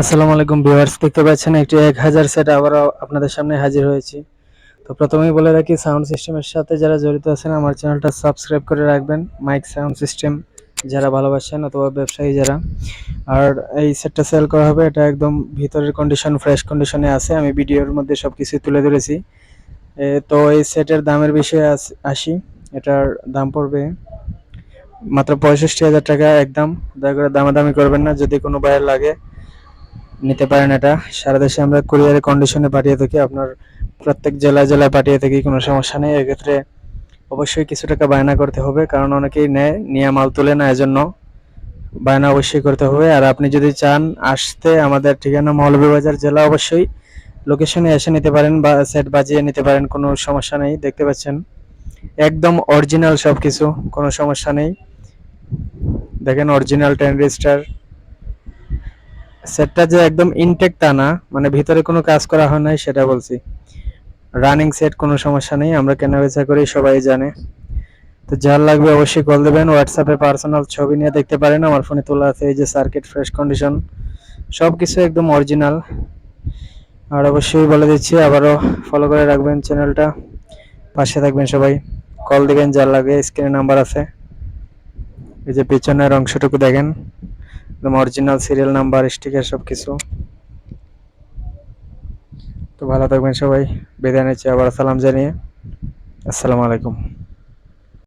আসসালামু আলাইকুম ভিউয়ার্স, দেখতে পাচ্ছেন একটি এক হাজার সেট আবারও আপনাদের সামনে হাজির হয়েছি। তো প্রথমেই বলে রাখি, সাউন্ড সিস্টেমের সাথে যারা জড়িত আছেন, আমার চ্যানেলটা সাবস্ক্রাইব করে রাখবেন, মাইক সাউন্ড সিস্টেম, যারা ভালোবাসেন অথবা ব্যবসায়ী যারা। আর এই সেটটা সেল করা হবে, এটা একদম ভিতরের কন্ডিশন ফ্রেশ কন্ডিশনে আছে, আমি ভিডিওর মধ্যে সব কিছু তুলে ধরেছি। তো এই সেটের দামের বিষয়ে আস- আসি, এটার দাম পড়বে মাত্র পঁয়ষট্টি হাজার টাকা, একদম, দয়া করে দামাদামি করবেন না, যদি কোনো বাইরে লাগে। নিতে পারেন এটা। সারা দেশে আমরা কুরিয়ারের কন্ডিশনে পাঠিয়ে থাকি, আপনার প্রত্যেক জেলায় জেলায় পাঠিয়ে থাকি, কোনো সমস্যা নেই। এক্ষেত্রে অবশ্যই কিছু টাকা বায়না করতে হবে, কারণ অনেকেই নেয়, নিয়ে মাল তুলে না, এজন্য বায়না অবশ্যই করতে হবে। আর আপনি যদি চান আসতে, আমাদের ঠিকানা মৌলভীবাজার জেলা অবশ্যই লোকেশনে এসে নিতে পারেন বা সেট বাজিয়ে নিতে পারেন, কোনো সমস্যা নেই, দেখতে পাচ্ছেন। একদম অরিজিনাল সব কিছু কোনো সমস্যা নেই। দেখেন অরিজিনাল টেন রেজিস্টার সেটটা যে একদম ইনটেক তা না মানে ভিতরে কোনো কাজ করা হয় নাই, সেটা বলছি। রানিং সেট কোনো সমস্যা নেই, আমরা কেনা বেচা করি, সবাই জানে। তো যার লাগবে অবশ্যই কল দেবেন হোয়াটসঅ্যাপে পার্সোনাল ছবি নিয়ে দেখতে পারেন, আমার ফোনে তোলা আছে এই যে সার্কিট ফ্রেশ কন্ডিশন সব কিছু একদম অরিজিনাল আর অবশ্যই বলে দিচ্ছি, আবারও ফলো করে রাখবেন চ্যানেলটা পাশে থাকবেন সবাই। কল দিবেন, যার লাগে স্ক্রিনে নাম্বার আছে। এই যে পিছনের অংশটুকু দেখেন। একদম অরিজিনাল সিরিয়াল নাম্বার স্টিকার সব কিছু তো ভালো থাকবেন সবাই। বিদায় নিচ্ছি, আবার সালাম জানিয়ে। আসসালামু আলাইকুম।